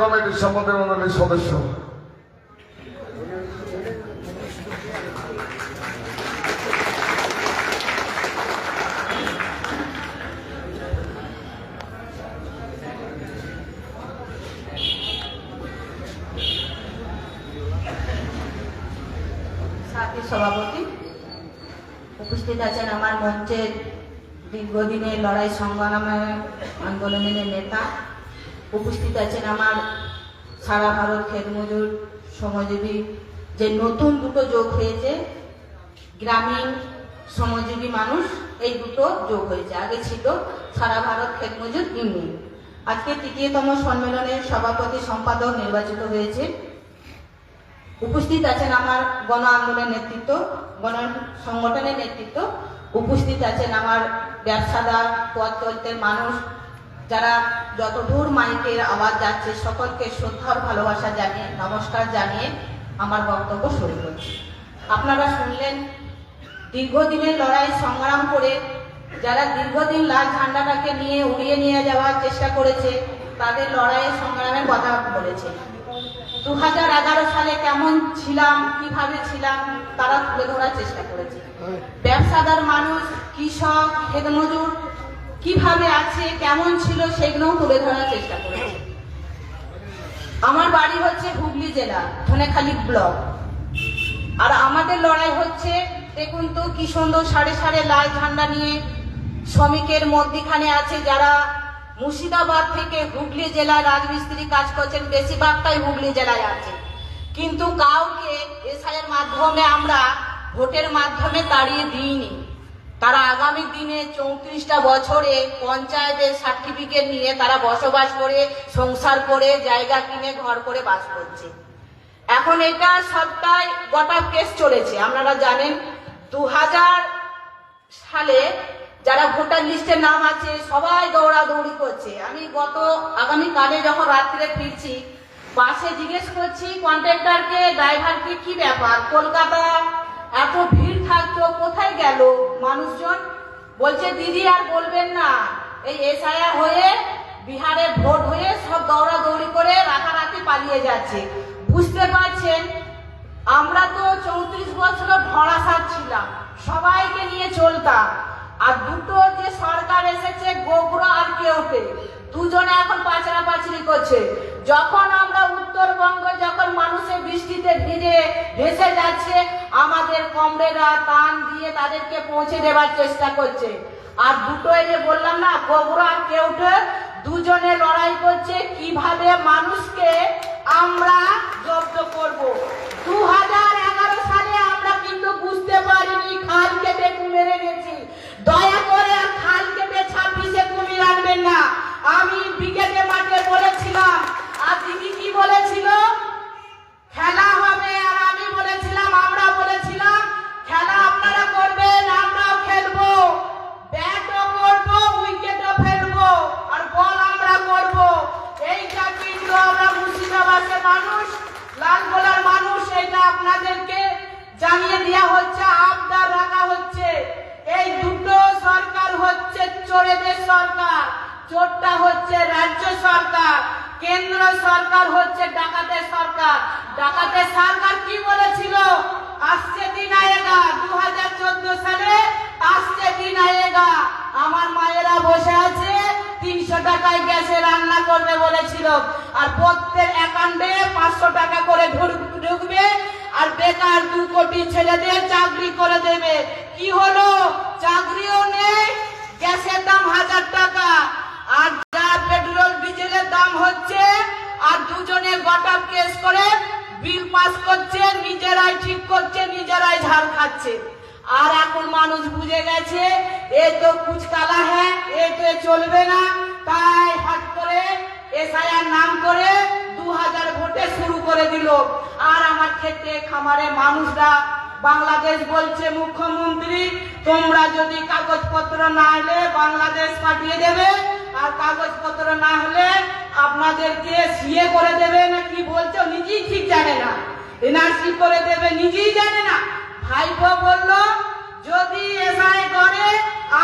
কমিটির সদস্য। সভাপতি উপস্থিত আছেন আমার মঞ্চের দীর্ঘদিনের লড়াই সংগ্রামে আন্দোলনের নেতা। উপস্থিত আছেন আমার সারা ভারত খেত মজুর শ্রমজীবী। যে নতুন দুটো যোগ হয়েছে, গ্রামীণ শ্রমজীবী মানুষ, এই দুটো যোগ হয়েছে। আগে ছিল সারা ভারত খেত মজুর ইউনিয়ন আজকে তৃতীয়তম সম্মেলনের সভাপতি সম্পাদক নির্বাচিত হয়েছে। উপস্থিত আছেন আমার গণ আন্দোলনের নেতৃত্ব, গণ সংগঠনের নেতৃত্ব। উপস্থিত আছেন আমার ব্যবসাদার, পথ মানুষ যারা যতদূর মাইকের আওয়াজ যাচ্ছে সকলকে শ্রদ্ধার ভালোবাসা জানিয়ে নমস্কার জানিয়ে আমার বক্তব্য শুরু করছি। আপনারা শুনলেন দীর্ঘদিনের লড়াই সংগ্রাম করে যারা দীর্ঘদিন লাল ঝান্ডাটাকে নিয়ে উড়িয়ে নিয়ে যাওয়ার চেষ্টা করেছে তাদের লড়াইয়ের সংগ্রামের কথা বলেছে। দু হাজার এগারো সালে কেমন ছিলাম কীভাবে ছিলাম তারা তুলে ধরার চেষ্টা করেছে। ব্যবসাদার মানুষ কৃষক খেতমজুর কীভাবে আছে, কেমন ছিল সেগুলোও তুলে ধরার চেষ্টা করেছে। আমার বাড়ি হচ্ছে হুগলি জেলা, ধনেখালি ব্লক। আর আমাদের লড়াই হচ্ছে, দেখুন তো কি সুন্দর সাড়ে সাড়ে লাল ঝান্ডা নিয়ে শ্রমিকের মধ্যিখানে আছে যারা মুর্শিদাবাদ থেকে হুগলি জেলায় রাজমিস্ত্রি কাজ করছেন, বেশিরভাগটাই হুগলি জেলায় আছে। কিন্তু কাউকে এসআইয়ের মাধ্যমে আমরা ভোটের মাধ্যমে তাড়িয়ে দিইনি। তারা আগামী দিনে চৌত্রিশটা বছরে পঞ্চায়েতের সার্টিফিকেট নিয়ে তারা বসবাস করে, সংসার করে, জায়গা কিনে, ঘর করে বাস করছে। এখন এটা সবটাই গোটা কেস চলেছে। আপনারা জানেন দু হাজার সালে যারা ভোটার লিস্টে নাম আছে, সবাই দৌড়াদৌড়ি করছে। আমি গত আগামী কালে যখন রাত্রে ফিরছি, বাসে জিজ্ঞেস করছি, কন্ট্রাক্টরকে, ড্রাইভারকে কি ব্যাপার? কলকাতা এত ভিড় থাকতো, কোথায় গেল মানুষজন? বলছে, দিদি আর বলবেন না। এই এসআইআর হয়ে, বিহারে ভোট হয়ে সব দৌড়াদৌড়ি করে রাতারাতি পালিয়ে যাচ্ছে। বুঝতে পারছেন, আমরা তো চৌত্রিশ বছর ভরাসার ছিলাম, সবাইকে নিয়ে চলতাম। আর দুটো যে সরকার এসেছে, গোবরা আর কেউটে, দুজনে এখন পাচরা পাচরি করছে। যখন আমরা উত্তরবঙ্গ বৃষ্টিতে ভিজে ভেসে যাচ্ছে, আমাদের কমরেরা টান দিয়ে তাদেরকে পৌঁছে দেওয়ার চেষ্টা করছে। আর দুটো যে বললাম না গোবরা আর কেউটে দুজনে লড়াই করছে। কীভাবে মানুষকে চোরেদের সরকার। চোরটা হচ্ছে রাজ্য সরকার। কেন্দ্র সরকার হচ্ছে ডাকাতের সরকার। ডাকাতের সরকার কি বলেছিল? আসছে দিন আয়েগা দু হাজার চোদ্দ সালে আসছে দিন আয়েগা আমার মায়েরা বসে আছে, তিনশো টাকায় গ্যাসে রান্না করবে বলেছিল। আর প্রত্যেক অ্যাকাউন্টে পাঁচশো টাকা করে ঢুকবে। আর বেকার দু কোটি ছেলেদের চাকরি করে দেবে। কি হলো? চাকরিও নেই গ্যাসের দাম হাজার টাকা। আর যা পেট্রোল, ডিজেলের দাম হচ্ছে, আর দুজনে গটাপ কেস করে বিল পাস করছে, নিজেরাই ঠিক করছে, নিজেরাই ঝাড় খাচ্ছে। আর এখন মানুষ বুঝে গেছে, এ তো কুচ কালা হ্যাঁ এ তো চলবে না। তাই হট করে এসআইআর নাম করে দু হাজার ভোটে শুরু করে দিল। আর আমার ক্ষেত্রে খামারে মানুষরা বাংলাদেশ বলছে মুখ্যমন্ত্রী, তোমরা যদি কাগজপত্র না হলে বাংলাদেশ পাঠিয়ে দেবে, আর কাগজপত্র না হলে আপনাদেরকে সিএ করে দেবে না কি বলছো নিজেই ঠিক জানে না। এনআরসি করে দেবে নিজেই জানে না। ভাইপো বলল, যদি এসআই করে,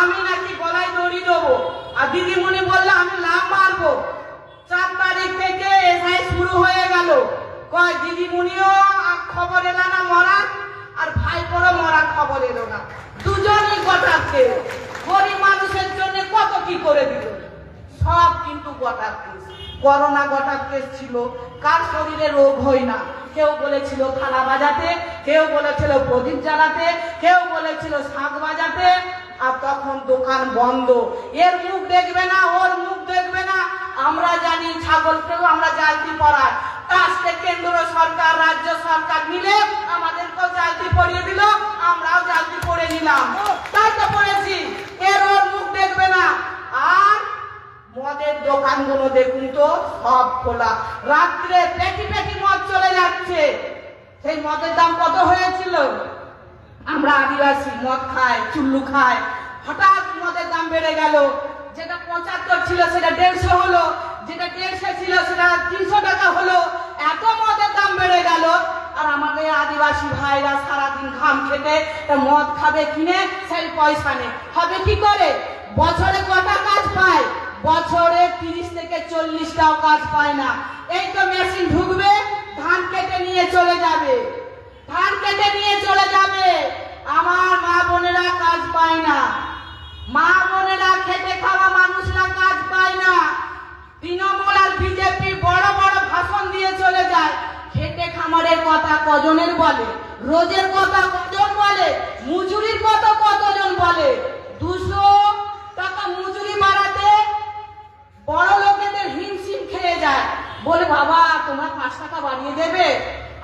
আমি নাকি গলায় দড়ি দেবো। আর দিদিমণি বলল, আমি লাভ মারবো। চার তারিখ থেকে এসআই শুরু হয়ে গেল। কয়, দিদিমণিও খবর এলো না মরার? আর ভাইপোরও মরার খবর এলো না। দুজনই গোটাকে গরিব মানুষের জন্য কত কি করে দিল? সব কিন্তু গোটার কেস করোনা গোটার কেস ছিল। কার শরীরে রোগ হয় না? কেউ বলেছিল থালা বাজাতে, কেউ বলেছিল প্রদীপ জ্বালাতে, কেউ বলেছিল শাক বাজাতে, আর তখন দোকান বন্ধ। এর মুখ দেখবে না, ওর মুখ দেখবে না। আমরা জানি ছাগলকেও আমরা জালতি পড়াই আজকে কেন্দ্র সরকার, রাজ্য সরকার মিলে আমাদেরকেও জালতি পড়িয়ে দিল, আমরাও জালতি পড়ে নিলাম। তাই তো পড়েছি এর ওর মুখ দেখবে না। আর মদের দোকানগুলো দেখুন তো, সব খোলা। রাত্রে পেটি পেটি মদ চলে যাচ্ছে। সেই মদের দাম কত হয়েছিল? আমরা আদিবাসী, মদ খাই, চুল্লু খাই। হঠাৎ মদের দাম বেড়ে গেল। যেটা পঁচাত্তর ছিল, সেটা দেড়শো হলো। যেটা দেড়শো ছিল সেটা তিনশো টাকা হলো। এত মদের দাম বেড়ে গেল। আর আমাদের আদিবাসী ভাইরা সারাদিন ঘাম খেতে মদ খাবে, কিনে সেই পয়সা নেই। হবে কি করে? বছরে কটা কাজ পায়? বছরে তিরিশ থেকে চল্লিশটাও কাজ পায় না। এই তো মেশিন ঢুকবে, ধান কেটে নিয়ে চলে যাবে। ধান কেটে নিয়ে চলে যাবে। আমার মা বোনেরা কাজ পায় না। মা বোনেরা খেটে খাওয়া মানুষরা কাজ পায় না। তৃণমূল আর বিজেপি বড় বড় ভাষণ দিয়ে চলে যায়। খেটে খামারের কথা কজনের বলে? রোজের কথা কজন বলে? মজুরির কথা কতজন বলে? দুশো টাকা মজুরি বাড়াতে বড় লোকেদের হিমশিম খেয়ে যায়। বলে, বাবা, তোমরা পাঁচ টাকা বাড়িয়ে দেবে?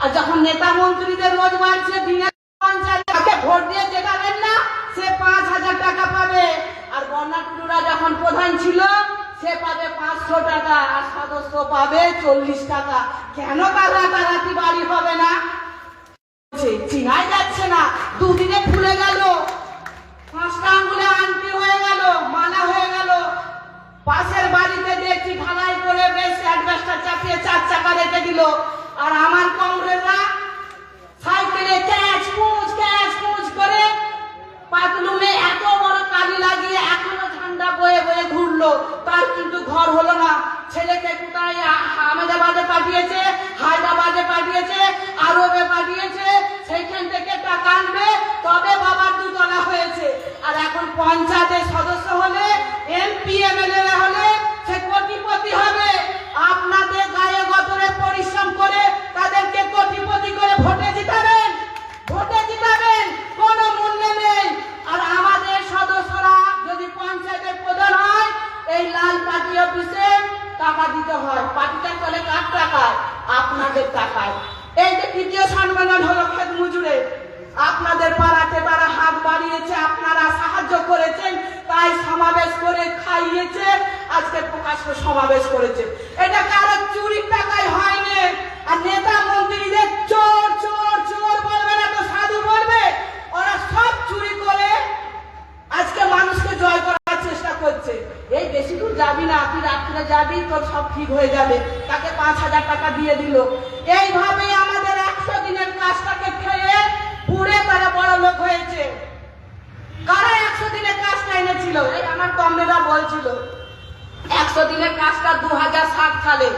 আর যখন নেতা মন্ত্রীদের রোজ বাড়ছে দিনে পঞ্চায়েত ভোট দিয়ে জেতাবেন না, সে পাঁচ হাজার টাকা পাবে। আর বন্যা টুডুরা যখন প্রধান ছিল সে পাবে পাঁচশো টাকা আর সদস্য পাবে চল্লিশ টাকা। কেন তারা রাতারাতি বাড়ি হবে না? চিনাই যাচ্ছে না। দুদিনে ফুলে গেল পাঁচটা আঙ্গুলে আংটি হয়ে গেল মালা হয়ে গেল পাশের বাড়িতে দেখছি ঢালাই করে বেশ অ্যাডভেস্টার চাপিয়ে চার চাকা রেখে দিল আর আমার কংগ্রেসরা সাইকেলে ক্যাচ কুচ ক্যাচ কুচ করে পাতলুমে এত বড় কালি লাগিয়ে এখনও ঠান্ডা বয়ে বয়ে ঘুরলো তার কিন্তু ঘর হলো না ছেলেকে কোথায় আহমেদাবাদে পাঠিয়েছে? টাকা দিতে হয়। পার্টিটা চলে কার টাকায় আপনাদের টাকায়। এই যে তৃতীয় সম্মেলন হলো খেত মজুরে। আপনাদের পাড়াতে তারা হাত বাড়িয়েছে, আপনারা সাহায্য করেছেন, তাই সমাবেশ করে খাইয়েছে। আজকে প্রকাশ্য সমাবেশ করেছে। এটা কারও চুরির যাবি তোর সব ঠিক হয়ে যাবে। তাকে পাঁচ হাজার টাকা দিয়ে দিল। এইভাবে আমাদের একশো দিনের কাজটাকে খেয়ে পুড়ে তারা বড় লোক হয়েছে। কারা একশো দিনের কাজটা এনেছিল? এই আমার কমরেরা বলছিল, একশো দিনের কাজটা দু হাজার সাত সালে।